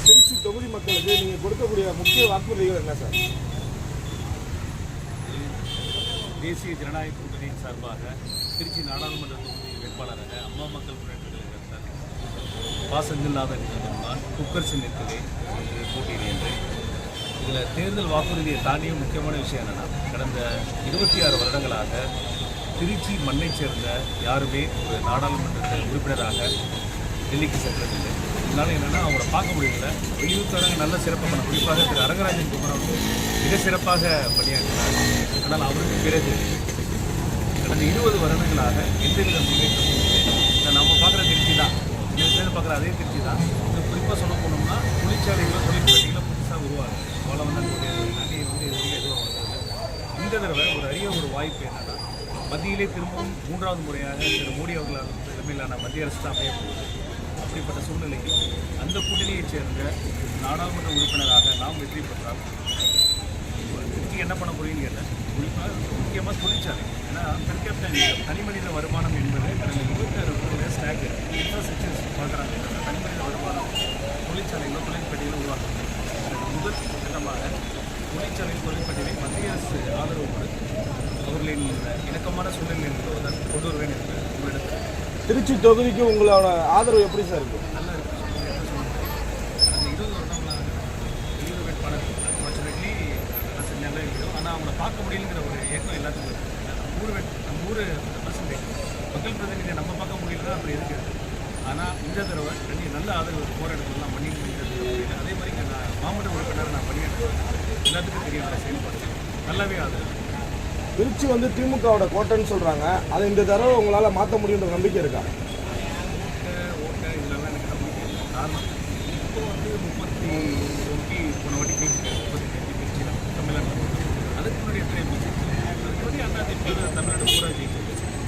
திருச்சி தொகுதி மக்களுக்கு நீங்கள் கொடுக்கக்கூடிய முக்கிய வாக்குறுதிகள் என்ன சார்? தேசிய ஜனநாயக கூட்டணியின் சார்பாக திருச்சி நாடாளுமன்ற தொகுதி வேட்பாளராக அம்மா மக்கள் முன்னேற்ற சார். பாசங்கில்லாத நான் குக்கர் சின்னத்திலே போட்டியிடுகின்றேன் இதில் தேர்தல் வாக்குறுதியை தாண்டியும் முக்கியமான விஷயம் என்னென்னா கடந்த இருபத்தி ஆறு வருடங்களாக திருச்சி மண்ணைச் சேர்ந்த யாருமே ஒரு நாடாளுமன்றத்தில் உறுப்பினராக டெல்லிக்கு சென்றதில்லை. இதனால என்னென்னா அவங்கள பார்க்க முடியல. வெளியூர்காரங்க நல்ல சிறப்பாக பண்ண குறிப்பாக திரு அரங்கராஜன் குமார் அவர்கள் மிக சிறப்பாக பணியாற்றினார். ஆனால் அவருக்கு பிறகு கடந்த இருபது வருடங்களாக எந்தவித முன்னேற்றமும் இல்லை. நம்ம பார்க்குற திருச்சி தான். இந்த பேர் பார்க்குற அதே திருச்சி தான். இது குறிப்பாக சொல்ல போனோம்னா தொழிற்சாலைகளோ தொழிற்பேட்டைகளோ புதுசாக உருவாகும் அவ்வளோ வந்து நகையை வந்து எதுவுமே எதுவும் இந்த தடவை ஒரு அரிய ஒரு வாய்ப்பு என்னென்னா மத்தியிலே திரும்பவும் மூன்றாவது முறையாக திரு மோடி அவர்களால் தலைமையிலான மத்திய அரசு தான் அமைய அப்படிப்பட்ட சூழ்நிலையில் அந்த கூட்டணியைச் சேர்ந்த நாடாளுமன்ற உறுப்பினராக நாம் வெற்றி பெற்றால் திருச்சி என்ன பண்ண போறீங்கன்னு கேட்டேன். குறிப்பாக முக்கியமாக தொழிற்சாலை. ஏன்னா பெர் கேபிட்டல் இன்கம் வருமானம் என்பது கடந்த இருபத்தாறு வருஷம் ஸ்டாக் இன்ஃப்ராஸ்ட்ரக்சர்ஸ் பார்க்குறாங்க. தனிமனித வருமானம் தொழிற்சாலைகளோ தொழிற்பேட்டைகளோ உருவாக்குறது முதல் கட்டமாக தொழிற்சாலை தொழிற்பட்டியலை மத்திய அரசு ஆதரவோடு அவர்களின் இணக்கமான சூழ்நிலை என்பது கொண்டு வருவேன் என்று உங்களிடத்தில் திருச்சி தொகுதிக்கு உங்களோட ஆதரவு எப்படி சார் இருக்கு நல்லா இருக்கு என்ன சொல்றது? கடந்த இருபது வருடங்களாக வெளியூர் வேட்பாளர் அன்ஃபார்ச்சுனேட்லி ஆனால் அவங்கள பார்க்க முடியலங்கிற ஒரு ஏக்கம் எல்லாத்துக்கும் நம்ம ஊர் வேட் நம்ம ஊர் ரெப்ரசன்டேட் மக்கள் பிரதிநிதியை நம்ம பார்க்க முடியலன்னா அப்படி இருக்கு ஆனால் இந்த தடவை ரெண்டு நல்ல ஆதரவு போகிற இடத்துலலாம் பண்ணிட்டு இருக்கிறது அதே மாதிரி இங்க நான் மாவட்ட உறுப்பினர் நான் பண்ணிட்டு எல்லாத்துக்கும் தெரியும் அதை செயல்படுறேன் நல்லாவே ஆதரவு திருச்சி வந்து திமுகவோட கோட்டைன்னு சொல்றாங்க. அதை இந்த தடவை உங்களால மாற்ற முடியுன்ற நம்பிக்கை இருக்கா? காரணம் இப்போ வந்து முப்பத்தி முப்பத்தி அதுக்கு தமிழ்நாடு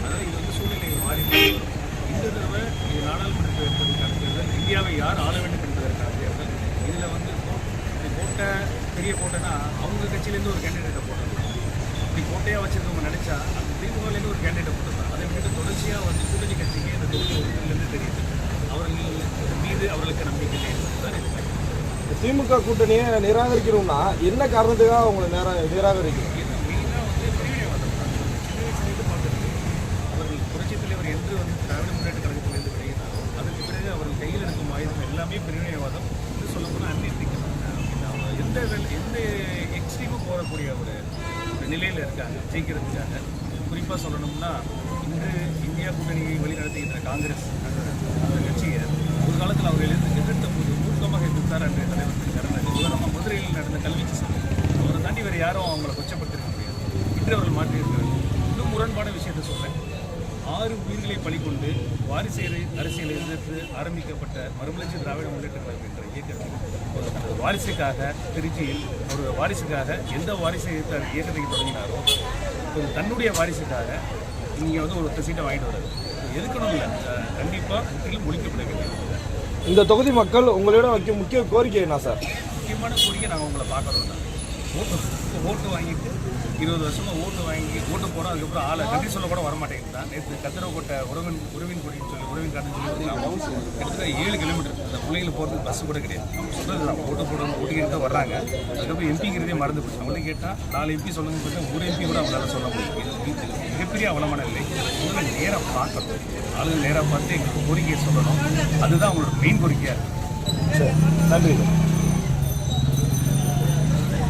அதாவது இது வந்து சூழ்நிலை மாறி வரும் இந்த தடவை இந்தியாவை யார் ஆள வேண்டும் என்பதற்கான தேர்தல் இதில் வந்து இது கோட்டை பெரிய கோட்டைனா அவங்க கட்சியிலேருந்து ஒரு கேண்டிடேட்டை போட்டோம் இப்படி கோட்டையாக வச்சிருக்கவங்க நினைச்சா அந்த திமுகலேருந்து ஒரு கேண்டிடேட் போட்டுருந்தாங்க அதை விட்டு தொடர்ச்சியாக வந்து கூட்டணி கட்சிக்கு இந்த தொகுதியிலிருந்து தெரியுது. அவர்கள் மீது அவர்களுக்கு நம்பிக்கை திமுக கூட்டணியை நிராகரிக்கணும்னா என்ன காரணத்துக்காக உங்களை நேரா பார்த்துருக்கு அவர்கள் புரட்சித் தலைவர் என்று வந்து திராவிட முன்னேற்ற கழகத்திலிருந்து விலகினாரோ அதுக்கு பிறகு அவர்கள் கையில் இருக்கும் ஆயுதம் எல்லாமே பிரிவினைவாதம் சொல்லப்போனால் அந்நியத்திக்கம் அவங்க எந்த எந்த எக்ஸ்ட்ரீமும் போகக்கூடிய ஒரு நிலையில் இருக்காங்க ஜெயிக்கிறதுக்காக. குறிப்பாக சொல்லணும்னா இன்று இந்தியா கூட்டணியை வழிநடத்துகின்ற காங்கிரஸ் அந்த கட்சியை ஒரு காலத்தில் அவர் எதிர்த்து எதிர்த்த போது ஊக்கமாக எதிர்த்தார் அன்றைய தலைவர் திரு கருணாநிதி. உதாரணமாக மதுரையில் நடந்த கல்வி சங்கம் அவரை தாண்டி வேறு யாரும் அவங்களை கொச்சப்படுத்திருக்க முடியாது. இன்று அவர்கள் மாற்றியிருக்கிறார்கள். இன்னும் முரண்பான விஷயத்தை சொல்கிறேன் ஆறு உயிர்களை பலிகொண்டு வாரிசு அரசியலை எதிர்த்து ஆரம்பிக்கப்பட்ட மறுமலர்ச்சி திராவிட முன்னேற்ற கழகம் என்ற இயக்கத்தில் ஒரு தனது வாரிசுக்காக திருச்சியில் ஒரு வாரிசுக்காக எந்த வாரிசை எதிர்த்து இயக்கத்தை தொடங்கினாரோ ஒரு தன்னுடைய வாரிசுக்காக இங்கே வந்து ஒரு சீட்டை வாங்கிட்டு வர்றாரு. எதுக்கணும் இல்லை? கண்டிப்பாக முற்றிலும் ஒழிக்கப்பட வேண்டியது இந்த தொகுதி மக்கள் உங்களோட முக்கிய கோரிக்கை என்ன சார்? முக்கியமான கோரிக்கை நாங்கள் உங்களை பார்க்கறோம் தான் ஓட்டு ஓட்டு வாங்கிட்டு இருபது வருஷமாக ஓட்டு வாங்கி ஓட்டு போகிறோம் அதுக்கப்புறம் ஆளை நன்றி சொல்ல கூட வரமாட்டேங்கிறான் நேற்று கத்திரக்கோட்டை உறவின் உறவின் கொடின்னு சொல்லி உறவின் காட்டுன்னு சொல்லி கிட்டத்தட்ட ஏழு கிலோமீட்டர் அந்த பிள்ளைங்களை போகிறதுக்கு பஸ் கூட கிடையாது. அவங்க சொல்கிறது தான் ஓட்டு போடணும் ஓட்டு கேட்டு தான் வர்றாங்க. அதுக்கப்புறம் எம்பிங்கிறதே மறந்து போச்சு. அவங்களே கேட்டால் நாலு எம்பி சொல்லுங்க பார்த்தா ஒரு எம்பி கூட அவங்களால சொல்ல முடியும் மிகப்பெரிய அவலமான இல்லை முதல்ல நேராக பார்க்கணும். ஆளுங்க நேராக பார்த்து எங்களுக்கு கோரிக்கையை சொல்லணும். அதுதான் அவங்களோட மெயின் கோரிக்கையாக இருக்குது சரி நன்றி.